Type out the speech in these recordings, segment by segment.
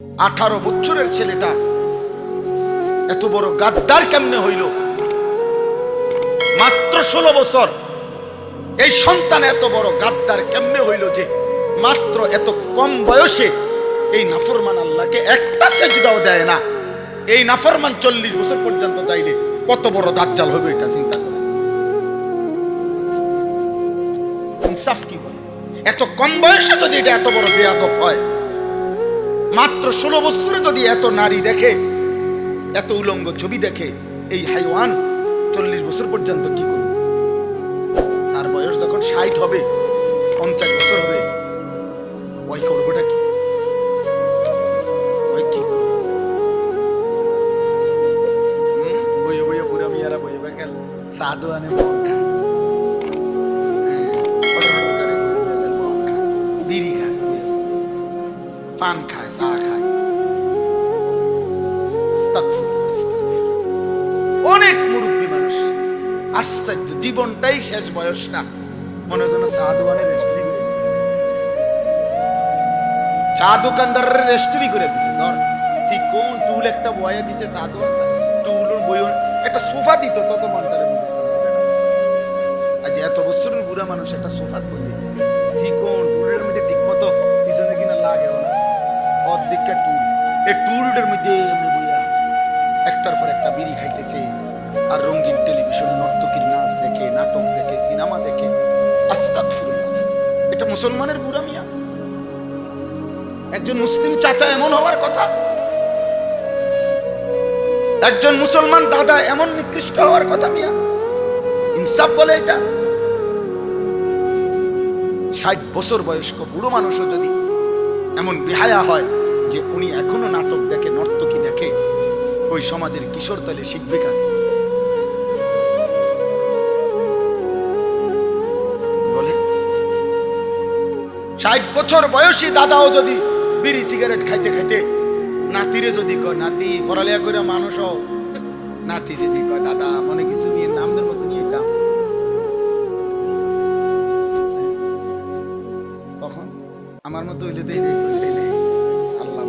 আঠারো বছরের ছেলেটা এত বড় গাদ্দার কেমনে হইল? মাত্র ষোলো বছর। এই সন্তান এত বড় গাদ্দার কেমনে হইল যে মাত্র এত কম বয়সে এই নাফরমান আল্লাহকে একটা সেজদাও দেয় না। এই নাফরমান চল্লিশ বছর পর্যন্ত চাইলে কত বড় দাজ্জাল হবে এটা চিন্তা করে। ইনসাফ কি বলে? এত কম বয়সে যদি এটা এত বড় বেয়াদব হয় মাত্র ষোলো বছরে যদি এত নারী দেখে, এত উলঙ্গ ছবি দেখে এই হাইওয়ান চল্লিশ বছর পর্যন্ত কি করবে? তার বয়স যখন ষাট হবে, পঞ্চাশ বছর হবে ওই করবোটা কি? ওই কি? বইয়ে বইয়ে বেকাল সাধু আনে আশ্চর্য, জীবনটাই শেষ বয়সটা মনে যেন চা রেস্টুরি করে চা দোকানদারের রেস্টুরি করে দিছে, ধর। চিকন টুল একটা বয়ে দিছে চা দোকানদার বই একটা সোফা দিত তত মনটারে আজ এত বছরের বুড়া মানুষ একটা সোফা বই চিকন টুলের মধ্যে ঠিক মতো পিছনে কিনা লাগেও না। অর্ধেকটা টুল এই টুলটার মধ্যে বইয়া একটার পর একটা বিড়ি খাইতেছে। আর রঙিন টেলিভিশন, নর্তকীর নাচ দেখে, নাটক দেখে, সিনেমা দেখে। এটা মুসলমানের বুড়া মিয়া। একজন মুসলিম চাচা এমন হওয়ার কথা। একজন মুসলমান দাদা এমন নিকৃষ্ট হওয়ার কথা মিয়া। ইনসাফ বলে এটা। ষাট বছর বয়স্ক বুড়ো মানুষও যদি এমন বেহায়া হয় যে উনি এখনও নাটক দেখে, নর্তকী দেখে, ওই সমাজের কিশোর তলে শিখবে কেন ষাট বছর বয়সী দাদাও যদি বিড়ি সিগারেট খাইতে খাইতে নাতিরে যদি কয়, নাতি, পড়ালেখা করে মানুষ নাতি যদি কয়, দাদা, মনে কিছু নিয়ে নামদের মতো নিয়ে কাম কখন? আমার মতো হইলে তো আল্লাহ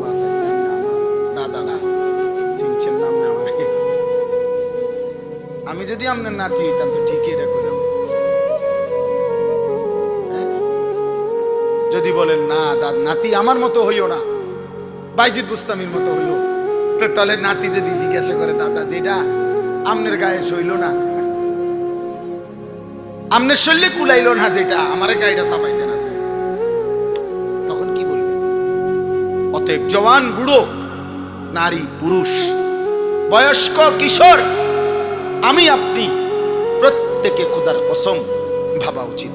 দাদা না চিনছেন না আমি যদি আপনার নাতি হইতাম তো ঠিকই যদি বলেন, না দাদ নাতি আমার মতো হইও না। বাইজিদ বুস্তামির মতো হইল। তো তাহলে নাতি যদি জিজ্ঞাসা করে, দাদা, যেটা আমনের গায়ে সইল না। আমনের শৈলে কুলাইলো না যেটা, আমারে গায়েটা চাপাই দেন আছে তখন কি বলবে? অতএব জওয়ান, বুড়ো, নারী, পুরুষ, বয়স্ক, কিশোর, আমি, আপনি প্রত্যেকে খুদার কসম ভাবা উচিত।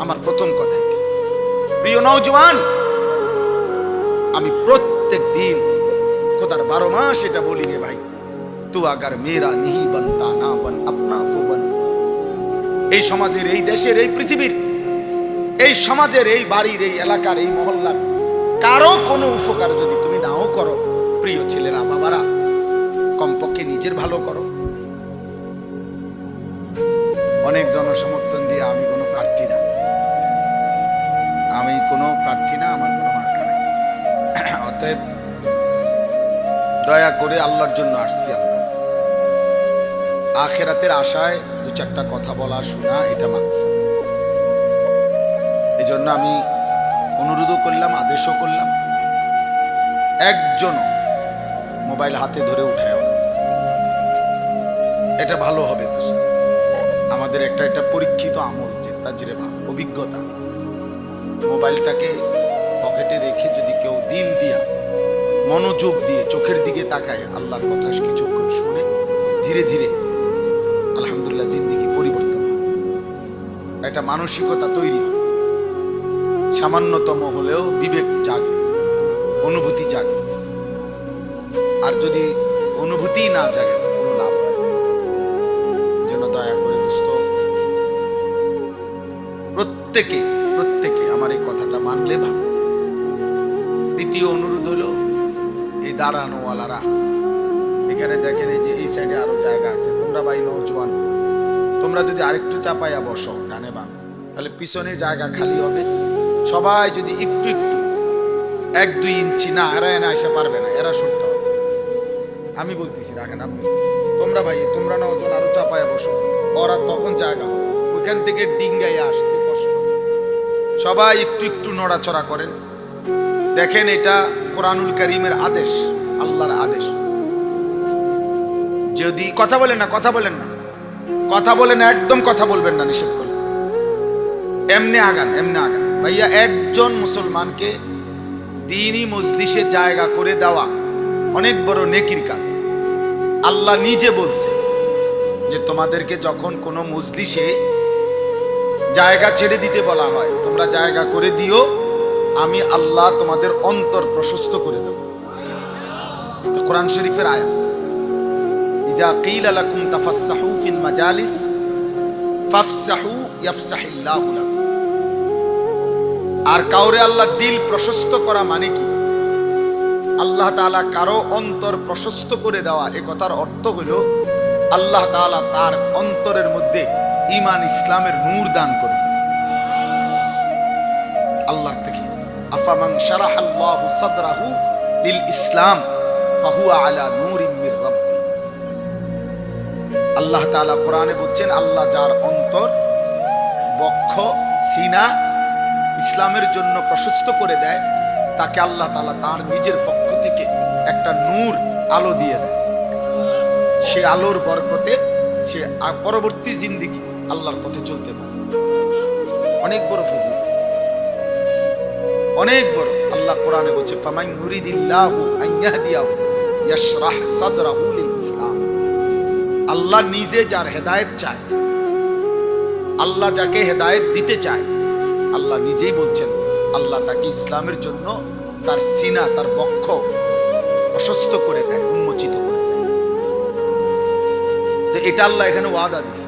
আমার প্রথম কথা। প্রিয় নৌজওয়ান আমি প্রত্যেক দিন খোদার বারো মাস এটা বলি রে ভাই, তু আগার মেরা নিহি বনতা না বন আপনা তো বন। এই সমাজের এই দেশের এই পৃথিবীর, এই সমাজের এই বাড়ির, এই এলাকার, এই মহল্লার কারও কোনো উপকার যদি তুমি নাও করো, প্রিয় ছেলেরা, বাবারা, কমপক্ষে নিজের ভালো করো। অনেক জনসমর্থন দিয়ে আমি কোনো আমি কোনো প্রার্থী না, আমার কোনো মার্কা নাই। অতএব দয়া করে আল্লাহর জন্য আসছি আমরা। আখেরাতের আশায় দু চারটা কথা বলা, শোনা, এটা মাকসাদ। এই জন্য আমি অনুরোধও করলাম, আদেশও করলাম। একজন মোবাইল হাতে ধরে উঠায় এটা ভালো হবে আমাদের একটা একটা পরীক্ষিত আমল যে তাজরেবা অভিজ্ঞতা। মোবাইলটাকে পকেটে রেখে যদি কেউ দিল দিয়া মনোযোগ দিয়ে চোখের দিকে তাকায়, আল্লাহর কথা কিছুক্ষণ শুনে ধীরে ধীরে আলহামদুলিল্লাহ জিন্দিগি পরিবর্তন। একটা মানসিকতা তৈরি হয় সামান্যতম হলেও বিবেক জাগে, অনুভূতি জাগে আর যদি অনুভূতি না জাগে, তো কোনো লাভ। জন্য দয়া করে দোস্ত, প্রত্যেকে মানলে ভালো দ্বিতীয় অনুরোধ হলো, এই দাঁড়ানোওয়ালারা। এখানে দেখেন এই যে, এই সাইডে আরও জায়গা আছে। তোমরা ভাই নৌজওয়ান। তোমরা যদি আরেকটু চাপাইয়া বসো ডানে বাম, তাহলে পিছনে জায়গা খালি হবে। সবাই যদি একটু একটু, এক, দুই ইঞ্চি না এরা এনে আসা পারবে না, এরা সরতে হবে। আমি বলতেছি, রাখেন আপনি। তোমরা ভাই, তোমরা না ওজন আরও চাপায় বসো। ওরা তখন জায়গা। ওইখান থেকে ডিঙ্গাই আসতে সবাই একটু একটু নড়াচড়া করেন। দেখেন এটা কোরআনুল করিমের আদেশ, আল্লাহর আদেশ। যদি কথা বলেন না, কথা বলেন না। কথা বলেন একদম কথা বলবেন না, নিষেধ করলেন এমনি আগান এমনি আগান। ভাইয়া, একজন মুসলমানকে দিনই মজলিসে জায়গা করে দেওয়া অনেক বড় নেকির কাজ। আল্লাহ নিজে বলছে যে, তোমাদেরকে যখন কোনো মজলিসে জায়গা ছেড়ে দিতে বলা হয়। তোমরা জায়গা করে দিও, আমি আল্লাহ তোমাদের অন্তর প্রশস্ত করে দেব। কোরআন শরীফের আয়া ইজা কিল লাকুম তাফাসসাহু ফিল মাজালিস, ফাফসাহু ইয়াফসাহিল্লাহু লাকুম। আর কাউরে আল্লাহ দিল প্রশস্ত করা মানে কি? আল্লাহ তাআলা কারও অন্তর প্রশস্ত করে দেওয়া, এ কথার অর্থ হলো আল্লাহ তাআলা তার অন্তরের মধ্যে ঈমান ইসলামের নূর দান করে আল্লাহর থেকে। আফামান শারাহাল্লাহু সাদরাহু লিল ইসলাম, ফাহুয়া আলা নূরিম মির রাব্বি। আল্লাহ তাআলা কোরআনে বলছেন, আল্লাহ যার অন্তর, বক্ষ, সিনা ইসলামের জন্য প্রশস্ত করে দেয়, তাকে আল্লাহ তাআলা তার নিজের পক্ষ থেকে একটা নূর, আলো দিয়ে দেয়। সে আলোর বরকতে সে পরবর্তী জিন্দিগি আল্লাহর পথে চলতে পারে। অনেক বড় ফজিল অনেক বড়। আল্লাহ কোরআনে বলছে ফামাই নুরিদিল্লাহু আইয়াহদিয়াহু ইয়াশরাহ সাদরাহু লিল ইসলাম আল্লাহ নিজে যার হেদায়েত চায়, আল্লাহ যাকে হেদায়েত দিতে চায়, আল্লাহ নিজেই বলছেন, আল্লাহ তাকে ইসলামের জন্য তার সিনা, তার বক্ষ প্রশস্ত করে দেয়, উন্মোচিত করে দেয়। তো এটা আল্লাহ এখানে ওয়াদা দিছে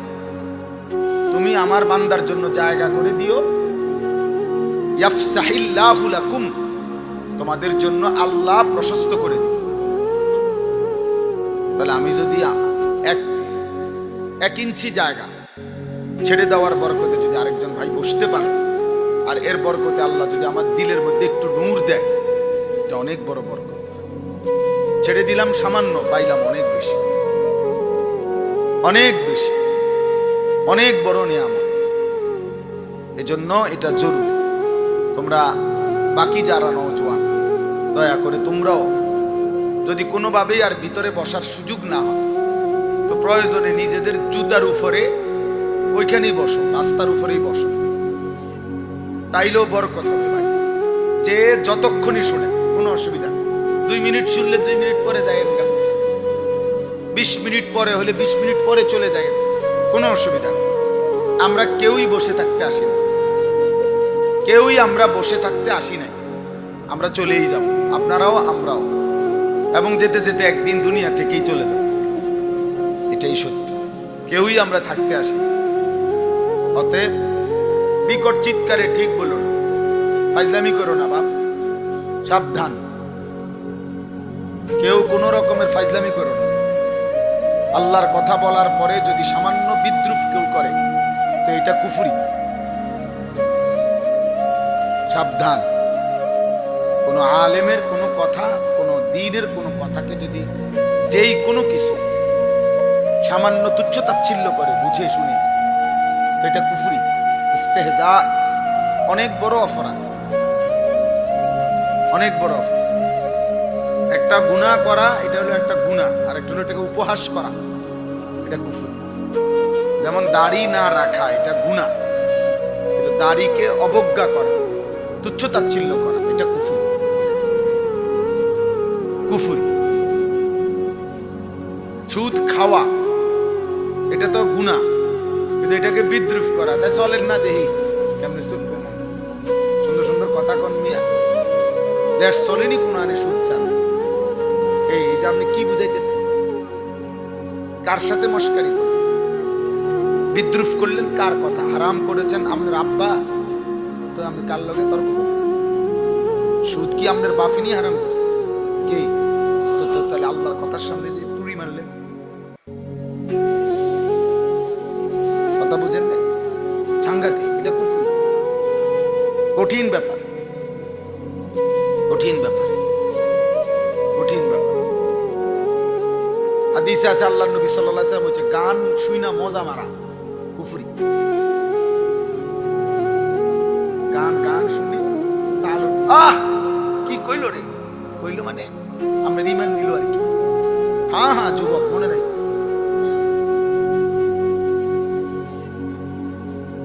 তুমি আমার বান্দার জন্য জায়গা করে দিও। ইয়াফসাহিল্লাহু লাকুম, তোমাদের জন্য আল্লাহ প্রশস্ত করে দিবে। তাহলে আমি যদি এক এক ইঞ্চি জায়গা ছেড়ে দেওয়ার বরকতে যদি আরেকজন ভাই বসতে পারে, আর এর বরকতে আল্লাহ যদি আমার দিলের মধ্যে একটু নূর দেয়, এটা অনেক বড় বরকত। ছেড়ে দিলাম সামান্য, পাইলাম অনেক বেশি। অনেক বেশি। অনেক বড় নিয়ামত। এজন্য এটা জরুরি। তোমরা বাকি যারা নৌজওয়ান দয়া করে তোমরাও যদি কোনোভাবেই আর ভিতরে বসার সুযোগ না হয়, তো প্রয়োজনে নিজেদের জুতার উপরে ওইখানেই বসো, রাস্তার উপরেই বসো। তাইলেও বরকত হবে ভাই। যে যতক্ষণই শোনে, কোনো অসুবিধা দুই মিনিট শুনলে দুই মিনিট পরে যায় বিশ মিনিট পরে হলে বিশ মিনিট পরে চলে যায় কোনো অসুবিধা নেই। আমরা কেউই বসে থাকতে আসি না। কেউই আমরা বসে থাকতে আসি নাই। আমরা চলেই যাব, আপনারাও আমরাও। এবং যেতে যেতে একদিন দুনিয়া থেকেই চলে যাব। এটাই সত্য। কেউই আমরা থাকতে আসি অতএব বিকট চিৎকারে ঠিক বলুন, ফাজলামি করো না বাপ, সাবধান। কেউ কোনো রকমের ফাজলামি করো না। আল্লাহর কথা বলার পরে যদি সামান্য বিদ্রুপ কেউ করে, তো এটা কুফুরি। সাবধান। কোনো আলেমের কোনো কথা, কোনো দিনের কোনো কথাকে যদি যেই কোনো কিছু সামান্য তুচ্ছ তাচ্ছিল্য করে, বুঝে শুনে এটা কুফুরি। ইস্তেহজা অনেক বড় অপরাধ। অনেক বড় একটা গুনাহ করা, এটা হলো একটা গুনাহ আর একটা হলো এটাকে উপহাস করা। এটা কুফুরি যেমন দাড়ি না রাখা, এটা কিন্তু দাড়িকে অবজ্ঞা করা, তুচ্ছ তাচ্ছিল্য করা, এটা কুফুরি। কুফুরি। সুদ খাওয়া, এটা তো গুনাহ কিন্তু এটাকে বিদ্রুপ করা যায় চলেন না দেহি কেমনে সুন্দর সুন্দর কথা কন মিয়া। দেশ চলেনি কোন আনে সুদ ছাড়া এই যে আপনি কি বুঝাইতে চান কার সাথে মস্কারি করলেন? বিদ্রুপ করলেন কার কথা? হারাম করেছেন আপনার আব্বা। তো আমি কার লগে তর্ক সুদ কি আপনার নিয়ে হারাম করছে? কে? তো তাহলে আল্লাহর কথার সামনে যে তুড়ি মারলেন কথা বুঝেন না সাংঘাতিক, এটা কঠিন ব্যাপার। কঠিন ব্যাপার। হাদিসে আছে আল্লাহ নবী আলাইহি ওয়াসাল্লাম বলছে গান শুই না, মজা মারা। কুফরি। গান গান শুনি তাল আহ! কি কইল রে? কইল মানে আমরা রিমান দিল আর কি। হ্যাঁ হ্যাঁ যুবক, মনে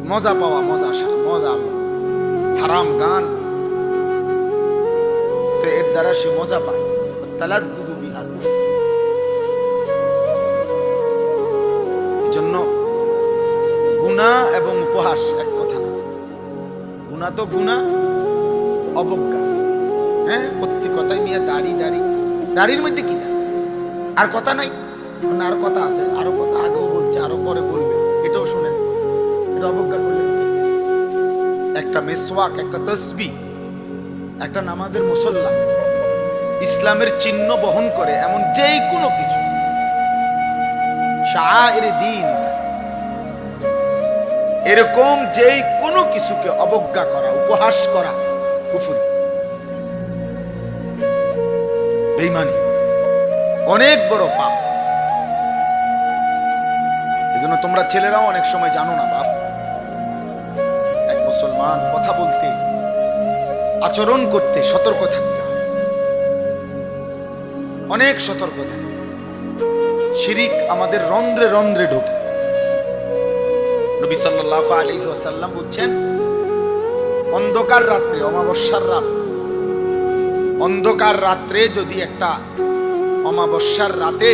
মজা পাওয়া, মজা মজা হারাম গান। তো এর দ্বারা সে মজা পায়। তালার দুদু বিহার। জন্য গুণা এবং উপহাস এক কথা। গুণা তো গুণা, অবজ্ঞা। হ্যাঁ প্রত্যেক কথাই নিয়ে দাড়ি দাড়ি। দাড়ির মধ্যে কি? আর কথা নাই। না আর কথা আছে, আরও কথা আগেও বলছে, আরও পরে বলবে। এটাও শুনেন। এটা অবজ্ঞা করলেন একটা মেসওয়াক, একটা তসবি, একটা নামাজের মুসল্লা। ইসলামের চিহ্ন বহন করে এমন যেই কোনো কিছু। এরকম যেই কোনো কিছুকে অবজ্ঞা করা, উপহাস করা, কুফুরি। বেইমানি অনেক বড় পাপ। এজন্য তোমরা ছেলেরাও অনেক সময় জানো না বাপ, এক মুসলমান কথা বলতে, আচরণ করতে সতর্ক থাকতে অনেক সতর্ক থাকতে। শিরিক আমাদের রন্ধ্রে রন্ধ্রে ঢোকে। নবী সাল্লাল্লাহু আলাইহি ওয়াসাল্লাম বলছেন, অন্ধকার রাত্রে, অমাবস্যার রাত, অন্ধকার রাত্রে যদি একটা অমাবস্যার রাতে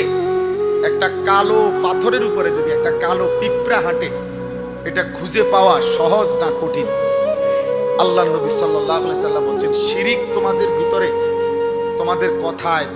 একটা কালো পাথরের উপরে যদি একটা কালো পিঁপড়া হাঁটে, এটা খুঁজে পাওয়া সহজ না কঠিন? আল্লাহ নবী সাল্লাহ সাল্লাম বলছেন, শিরিক তোমাদের ভিতরে, তোমাদের কথায়